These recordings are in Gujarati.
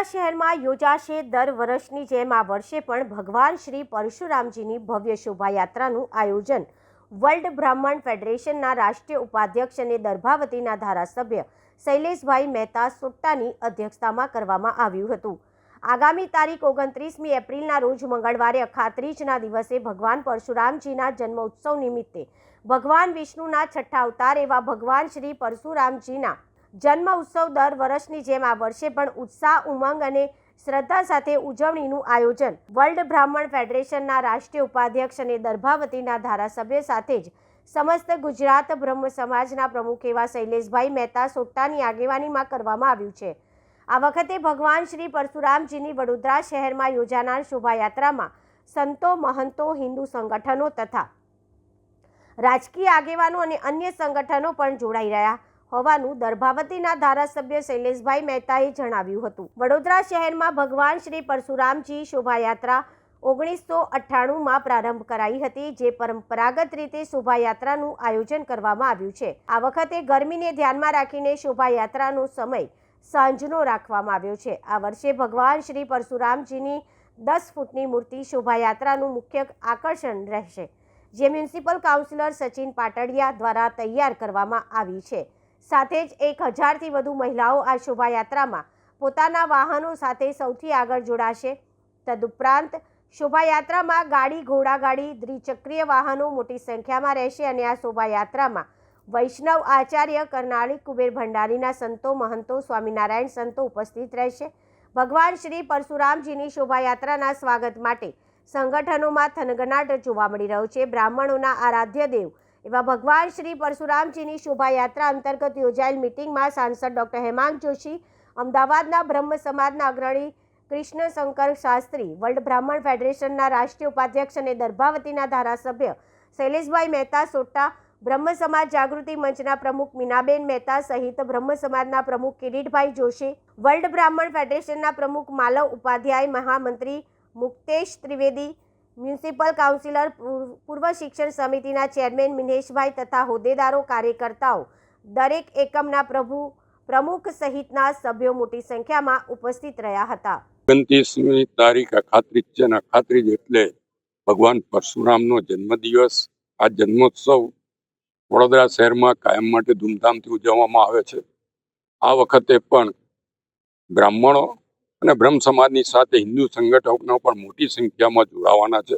વડોદરા શહેરમાં યોજાશે દર વર્ષની જેમ આ વર્ષે પણ ભગવાન શ્રી પરશુરામજીની ભવ્ય શોભાયાત્રાનું આયોજન. વર્લ્ડ બ્રાહ્મણ ફેડરેશનના રાષ્ટ્રીય ઉપાધ્યક્ષ અને દર્ભાવતીના ધારાસભ્ય શૈલેષભાઈ મહેતા સુટ્ટાની અધ્યક્ષતામાં કરવામાં આવ્યું હતું. આગામી તારીખ ઓગણત્રીસમી એપ્રિલના રોજ મંગળવારે અખાત્રીજના દિવસે ભગવાન પરશુરામજીના જન્મ ઉત્સવ નિમિત્તે ભગવાન વિષ્ણુના છઠ્ઠા અવતાર એવા ભગવાન શ્રી પરશુરામજીના જન્મ ઉત્સવ દર વર્ષની જેમ આ વર્ષે પણ ઉત્સાહ, ઉમંગ અને શ્રદ્ધા સાથે ઉજવણીનું આયોજન વર્લ્ડ બ્રાહ્મણ ફેડરેશનના રાષ્ટ્રીય ઉપાધ્યક્ષ અને દર્ભાવતીના ધારાસભ્ય સાથે જ સમસ્ત ગુજરાત બ્રહ્મ સમાજના પ્રમુખ એવા શૈલેષભાઈ મહેતા સોટ્ટાની આગેવાનીમાં કરવામાં આવ્યું છે. આ વખતે ભગવાન શ્રી પરશુરામજીની વડોદરા શહેરમાં યોજાનાર શોભાયાત્રામાં સંતો, મહંતો, હિન્દુ સંગઠનો તથા રાજકીય આગેવાનો અને અન્ય સંગઠનો પણ જોડાઈ રહ્યા હોવાનું દર્ભાવતીના ધારાસભ્ય શૈલેષભાઈ મહેતાએ જણાવ્યું હતું. વડોદરા શહેરમાં ભગવાન શ્રી પરશુરામજી શોભાયાત્રા ઓગણીસો અઠ્ઠાણુંમાં પ્રારંભ કરાઈ હતી, જે પરંપરાગત રીતે શોભાયાત્રાનું આયોજન કરવામાં આવ્યું છે. આ વખતે ગરમીને ધ્યાનમાં રાખીને શોભાયાત્રાનો સમય સાંજનો રાખવામાં આવ્યો છે. આ વર્ષે ભગવાન શ્રી પરશુરામજીની દસ ફૂટની મૂર્તિ શોભાયાત્રાનું મુખ્ય આકર્ષણ રહેશે, જે મ્યુનિસિપલ કાઉન્સિલર સચિન પાટડિયા દ્વારા તૈયાર કરવામાં આવી છે. સાથે જ એક હજારથી વધુ મહિલાઓ આ શોભાયાત્રામાં પોતાના વાહનો સાથે સૌથી આગળ જોડાશે. તદુપરાંત, શોભાયાત્રામાં ગાડી, ઘોડાગાડી, દ્વિચક્રીય વાહનો મોટી સંખ્યામાં રહેશે અને આ શોભાયાત્રામાં વૈષ્ણવ આચાર્ય કરનાળી કુબેર ભંડારીના સંતો, મહંતો, સ્વામિનારાયણ સંતો ઉપસ્થિત રહેશે. ભગવાન શ્રી પરશુરામજીની શોભાયાત્રાના સ્વાગત માટે સંગઠનોમાં થનગનાટ જોવા મળી રહ્યો છે. બ્રાહ્મણોના આરાધ્ય દેવ એવા ભગવાન શ્રી પરશુરામજીની શોભાયાત્રા અંતર્ગત યોજાયેલ મિટિંગમાં સાંસદ ડૉક્ટર હેમાંગ જોશી, અમદાવાદના બ્રહ્મ સમાજના અગ્રણી કૃષ્ણશંકર શાસ્ત્રી, વર્લ્ડ બ્રાહ્મણ ફેડરેશનના રાષ્ટ્રીય ઉપાધ્યક્ષ અને દર્ભાવતીના ધારાસભ્ય શૈલેષભાઈ મહેતા સોટ્ટા બ્રહ્મ સમાજ જાગૃતિ મંચના પ્રમુખ મીનાબેન મહેતા સહિત બ્રહ્મ સમાજના પ્રમુખ કિરીટભાઈ જોશી, વર્લ્ડ બ્રાહ્મણ ફેડરેશનના પ્રમુખ માલવ ઉપાધ્યાય, મહામંત્રી મુક્તેશ ત્રિવેદી મ્યુનિસિપલ કાઉન્સિલર પૂર- પૂર્વ શિક્ષણ સમિતિના ચેરમેન મિનેશભાઈ તથા હોદ્દેદારો, કાર્યકર્તાઓ, દરેક એકમના પ્રભુ, પ્રમુખ સહિતના સભ્યો મોટી સંખ્યામાં ઉપસ્થિત રહ્યા હતા. ઓગણત્રીસમી તારીખ અખાત્રીજ છે અને અખાત્રીજ એટલે ભગવાન પરશુરામનો જન્મદિવસ, આ જન્મોત્સવ વડોદરા શહેરમાં કાયમ માટે ધૂમધામથી ઉજવવામાં આવે છે. આ વખતે પણ બ્રાહ્મણો અને બ્રહ્મ સમાજની સાથે હિન્દુ સંગઠનો પણ મોટી સંખ્યામાં જોડાવાના છે.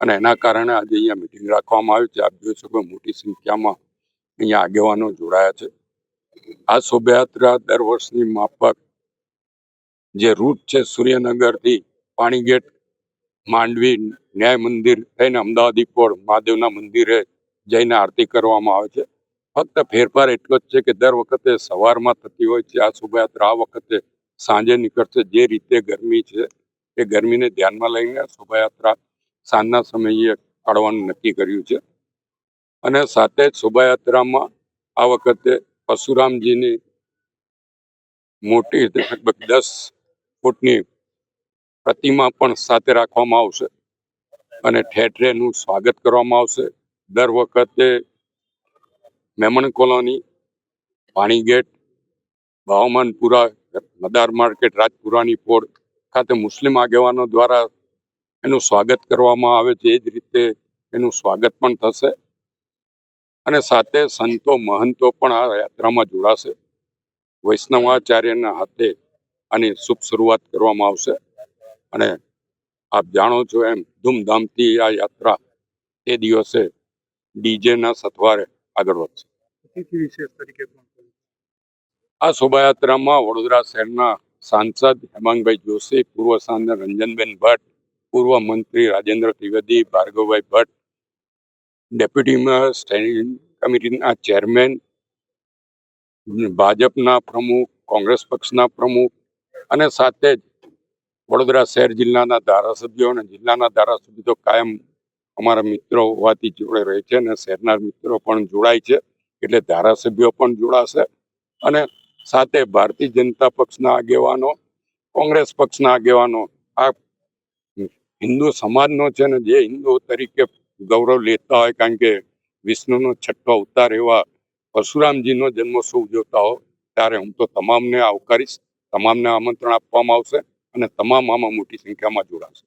અને એના કારણે આજે અહીંયા મિટિંગ રાખવામાં આવી છે. આપ જોઈ શકો મોટી સંખ્યામાં અહીંયા આગેવાનો જોડાયા છે. આ શોભાયાત્રા દર વર્ષની માફક જે રૂટ છે સૂર્યનગરથી પાણીગેટ, માંડવી, ન્યાય મંદિર થઈને અમદાવાદ ઇકોડ મહાદેવના મંદિરે જઈને આરતી કરવામાં આવે છે. ફક્ત ફેરફાર એટલો જ છે કે દર વખતે સવારમાં થતી હોય છે આ શોભાયાત્રા. આ વખતે સાંજે નીકળશે. જે રીતે ગરમી છે, એ ગરમીને ધ્યાનમાં લઈને શોભાયાત્રા સાંજના સમયે કાઢવાનું નક્કી કર્યું છે. અને સાથે જ શોભાયાત્રામાં આ વખતે પરશુરામજીની મોટી લગભગ દસ ફૂટની પ્રતિમા પણ સાથે રાખવામાં આવશે. અને ઠેર ઠેરનું સ્વાગત કરવામાં આવશે. દર વખતે મેમણ કોલોની પાણીગેટ ભાવમાનપુરા મદાર માર્કેટ, રાજપુરાની પોળ ખાતે મુસ્લિમ આગેવાનો દ્વારા એનું સ્વાગત કરવામાં આવે છે. એ જ રીતે એનું સ્વાગત પણ થશે. અને સાથે સંતો મહંતો પણ આ યાત્રામાં જોડાશે. વૈષ્ણવાચાર્યના હાથે આની શુભ શરૂઆત કરવામાં આવશે. અને આપ જાણો છો એમ, ધૂમધામથી આ યાત્રા તે દિવસે ડીજેના સથવારે આગળ વધશે. આ શોભાયાત્રામાં વડોદરા શહેરના સાંસદ હેમાંગભાઈ જોશી, પૂર્વ સાંસદ રંજનબેન ભટ્ટ, પૂર્વ મંત્રી Rajendra Trivedi, Bhargavbhai Bhatt, deputy mayor standing કમિટીના ચેરમેન, ભાજપના પ્રમુખ, કોંગ્રેસ પક્ષના પ્રમુખ અને સાથે જ વડોદરા શહેર જિલ્લાના ધારાસભ્યો અને જિલ્લાના ધારાસભ્યો તો કાયમ અમારા મિત્રો હોવાથી જોડે રહે છે અને શહેરના મિત્રો પણ જોડાય છે. એટલે ધારાસભ્યો પણ જોડાશે અને સાથે ભારતીય જનતા પક્ષના આગેવાનો, કોંગ્રેસ પક્ષના આગેવાનો, આ હિન્દુ સમાજનો છે ને જે હિન્દુ તરીકે ગૌરવ લેતા હોય, કારણ કે વિષ્ણુનો છઠ્ઠો અવતાર એવા પરશુરામજીનો જન્મોત્સવ ઉજવતા હો, ત્યારે હું તો તમામને આવકારીશ, તમામને આમંત્રણ આપવામાં આવશે અને તમામ આમાં મોટી સંખ્યામાં જોડાશે.